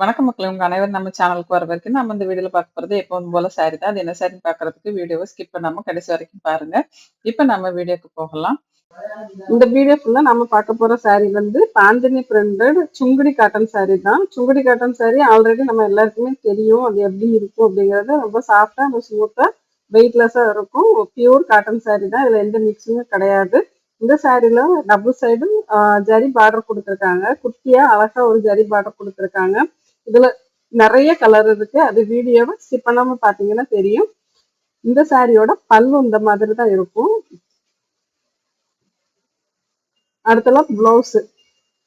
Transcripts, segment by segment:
வணக்கம் மக்கள் உங்க அனைவரும் நம்ம சேனலுக்கு வர வரைக்கும் நம்ம இந்த வீடியோல பார்க்க போறது எப்பவும் போல சாரி தான். அது என்ன சாரின்னு பாக்குறதுக்கு வீடியோவை ஸ்கிப் பண்ணாம கடைசி வரைக்கும் பாருங்க. இப்ப நம்ம வீடியோக்கு போகலாம். இந்த வீடியோ ஃபுல்லா நம்ம பார்க்க போற சாரி வந்து பாந்தினி பிரிண்டட் சுங்குடி காட்டன் சாரி தான். சுங்குடி காட்டன் சாரி ஆல்ரெடி நம்ம எல்லாருக்குமே தெரியும். அது எப்படி இருக்கும் அப்படிங்கறது ரொம்ப சாஃப்டா, ரொம்ப ஸ்மூத்தா, வெயிட்லெஸ்ஸா இருக்கும். பியூர் காட்டன் சாரி தான். இதுல எந்த மிக்சிங்கும் கிடையாது. இந்த சாரில டபுள் சைடும் ஜரி பார்டர் கொடுத்துருக்காங்க. குட்டியா அழகா ஒரு ஜரி பார்டர் கொடுத்துருக்காங்க. இதுல நிறைய கலர் இருக்கு. அது வீடியோவை ஸ்கிப் பண்ணாம பாத்தீங்கன்னா தெரியும். இந்த சாரியோட பல்லு இந்த மாதிரி தான் இருக்கும். அடுத்தலாம் பிளவுஸ்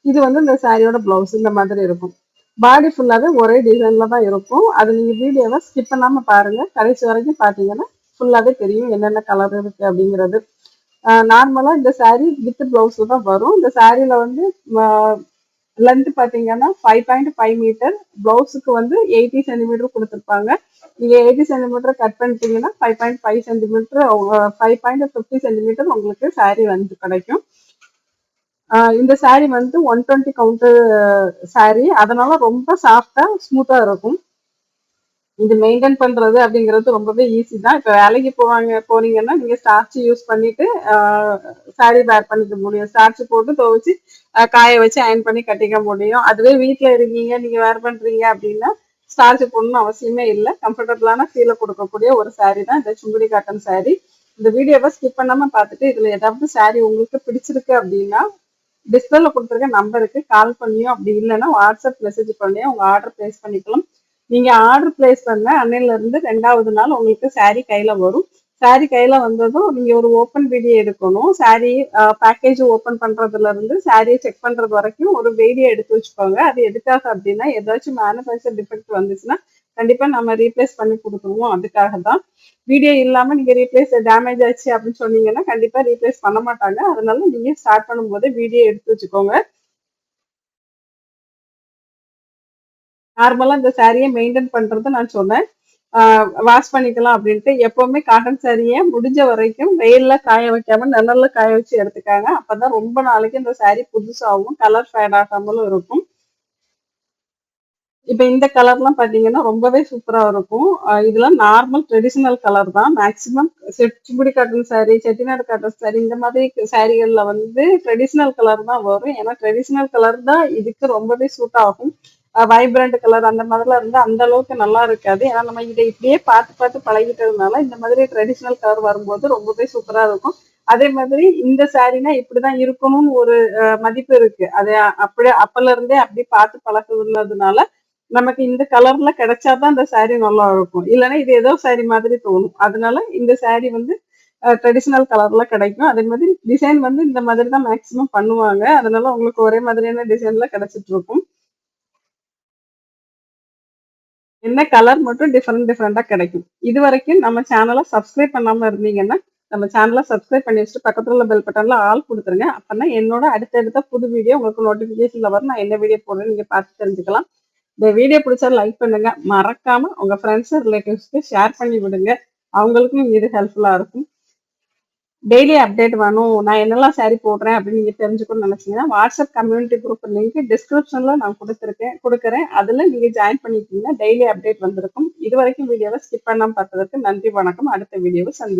இது வந்து இந்த சாரியோட பிளவுஸ் இந்த மாதிரி இருக்கும். பாடி ஃபுல்லாவே ஒரே டிசைன்ல தான் இருக்கும். அது நீங்க வீடியோவை ஸ்கிப் பண்ணாம பாருங்க. கடைசி வரைக்கும் பாத்தீங்கன்னா ஃபுல்லாவே தெரியும் என்னென்ன கலர் இருக்கு அப்படிங்கிறது. நார்மலா இந்த சாரி வித் பிளவுஸ் தான் வரும். இந்த சாரில வந்து லென்த் பார்த்தீங்கன்னா ஃபைவ் பாயிண்ட் ஃபைவ் மீட்டர் ப்ளவுஸுக்கு வந்து எயிட்டி சென்டிமீட்டர் கொடுத்துருப்பாங்க. நீங்கள் எயிட்டி சென்டிமீட்டர் கட் பண்ணிட்டீங்கன்னா five point five centimetre five point fifty centimetre உங்களுக்கு சாரி வந்து கிடைக்கும். இந்த சாரி வந்து ஒன் டுவெண்ட்டி கவுண்டர் சாரி அதனால ரொம்ப சாஃப்டாக ஸ்மூத்தாக இருக்கும். இது மெயின்டைன் பண்றது அப்படிங்கிறது ரொம்பவே ஈஸி தான். இப்போ வேலைக்கு போவாங்க போனீங்கன்னா நீங்க ஸ்டார்ச் யூஸ் பண்ணிட்டு சாரி வேர் பண்ணிக்க முடியும். ஸ்டார்ச் போட்டு துவைச்சு காய வச்சு அயன் பண்ணி கட்டிக்க முடியும். அதுவே வீட்டில் இருக்கீங்க நீங்க வேர் பண்றீங்க அப்படின்னா ஸ்டார்ச் போடணும்னு அவசியமே இல்லை. கம்ஃபர்டபுளான ஃபீலை கொடுக்கக்கூடிய ஒரு சாரி தான் இந்த சுங்குடி காட்டன் சாரி இந்த வீடியோவை ஸ்கிப் பண்ணாம பார்த்துட்டு இதுல ஏதாவது சாரி உங்களுக்கு பிடிச்சிருக்கு அப்படின்னா டிஸ்பிளேல கொடுத்துருக்க நம்பருக்கு கால் பண்ணியும் அப்படி இல்லைன்னா வாட்ஸ்அப் மெசேஜ் பண்ணியும் உங்க ஆர்டர் பிளேஸ் பண்ணிக்கலாம். நீங்க ஆர்டர் பிளேஸ் பண்ண அன்னையில இருந்து ரெண்டாவது நாள் உங்களுக்கு சாரி கையில வரும். சாரி கையில வந்ததும் நீங்க ஒரு ஓப்பன் வீடியோ எடுக்கணும். சாரி பேக்கேஜ் ஓப்பன் பண்றதுல இருந்து சாரியை செக் பண்றது வரைக்கும் ஒரு வீடியோ எடுத்து வச்சுக்கோங்க. அது எதுக்காக அப்படின்னா ஏதாச்சும் மேனுஃபேக்சர் டிஃபெக்ட் வந்துச்சுன்னா கண்டிப்பா நம்ம ரீப்ளேஸ் பண்ணி கொடுத்துருவோம். அதுக்காக தான். வீடியோ இல்லாம நீங்க ரீப்ளேஸ் டேமேஜ் ஆச்சு அப்படின்னு சொன்னீங்கன்னா கண்டிப்பா ரீப்ளேஸ் பண்ண மாட்டாங்க. அதனால நீங்க ஸ்டார்ட் பண்ணும்போது வீடியோ எடுத்து வச்சுக்கோங்க. நார்மலா இந்த சாரியை மெயின்டைன் பண்றது நான் சொன்னேன். வாஷ் பண்ணிக்கலாம் அப்படின்ட்டு எப்பவுமே காட்டன் சாரியை முடிஞ்ச வரைக்கும் வெயில்ல காய வைக்காம நிழல்ல காய வச்சு எடுத்துக்காங்க. அப்பதான் ரொம்ப நாளைக்கு இந்த சாரி புதுசாகவும் கலர் ஃபேட் ஆகாமலும் இருக்கும். இப்ப இந்த கலர்லாம் பாத்தீங்கன்னா ரொம்பவே சூப்பரா இருக்கும். இதெல்லாம் நார்மல் ட்ரெடிஷனல் கலர் தான். மேக்சிமம் செட்டுமுடி காட்டன் சாரி செட்டிநாடு காட்டன் சாரி இந்த மாதிரி சாரிகள்ல வந்து ட்ரெடிஷ்னல் கலர் தான் வரும். ஏன்னா ட்ரெடிஷனல் கலர் தான் இதுக்கு ரொம்பவே சூட் ஆகும். வைப்ரண்ட் கலர் அந்த மாதிரிலாம் இருந்தால் அந்த அளவுக்கு நல்லா இருக்காது. ஏன்னா நம்ம இதை இப்படியே பார்த்து பார்த்து பழகிட்டதுனால இந்த மாதிரி ட்ரெடிஷ்னல் கலர் வரும்போது ரொம்பவே சூப்பராக இருக்கும். அதே மாதிரி இந்த சாரீனா இப்படிதான் இருக்கணும்னு ஒரு மதிப்பு இருக்கு. அது அப்படியே அப்பல இருந்தே அப்படி பார்த்து பழகுனதுனால நமக்கு இந்த கலர்ல கிடைச்சாதான் இந்த சாரீ நல்லா இருக்கும். இல்லைன்னா இது ஏதோ சாரீ மாதிரி தோணும். அதனால இந்த சாரீ வந்து ட்ரெடிஷ்னல் கலர்ல கிடைக்கும். அதே மாதிரி டிசைன் வந்து இந்த மாதிரி தான் மேக்சிமம் பண்ணுவாங்க. அதனால உங்களுக்கு ஒரே மாதிரியான டிசைன்ல கிடைச்சிட்டு இருக்கும். என்ன கலர் மட்டும் டிஃப்ரெண்ட் டிஃப்ரெண்ட்டாக கிடைக்கும். இது வரைக்கும் நம்ம சேனலை சப்ஸ்கிரைப் பண்ணாம இருந்தீங்கன்னா நம்ம சேனலை சப்ஸ்கிரைப் பண்ணி வச்சுட்டு பக்கத்துல உள்ள பெல் பட்டன்ல ஆள் கொடுத்துருங்க. அப்போனா என்னோட அடுத்தடுத்த புது வீடியோ உங்களுக்கு நோட்டிஃபிகேஷனில் வரும். நான் என்ன வீடியோ போடுறேன் நீங்க பார்த்து தெரிஞ்சுக்கலாம். இந்த வீடியோ பிடிச்சா லைக் பண்ணுங்க. மறக்காம உங்க ஃப்ரெண்ட்ஸ் ரிலேட்டிவ்ஸ்க்கு ஷேர் பண்ணி விடுங்க. அவங்களுக்கும் இது ஹெல்ப்ஃபுல்லாக இருக்கும். டெய்லி அப்டேட் வேணும். நான் என்னெல்லாம் சாரி போடுறேன் அப்படின்னு நீங்க தெரிஞ்சுக்கணும்னு நினைச்சீங்கன்னா வாட்ஸ்அப் கம்யூனிட்டி குரூப் லிங்க் டிஸ்கிரிப்ஷன்ல நான் கொடுத்துருக்கேன் கொடுக்குறேன். அதுல நீங்க ஜாயின் பண்ணிட்டீங்கன்னா டெய்லி அப்டேட் வந்திருக்கும். இது வரைக்கும் வீடியோவை ஸ்கிப் பண்ணாம பார்த்ததுக்கு நன்றி வணக்கம். அடுத்த வீடியோவை சந்தி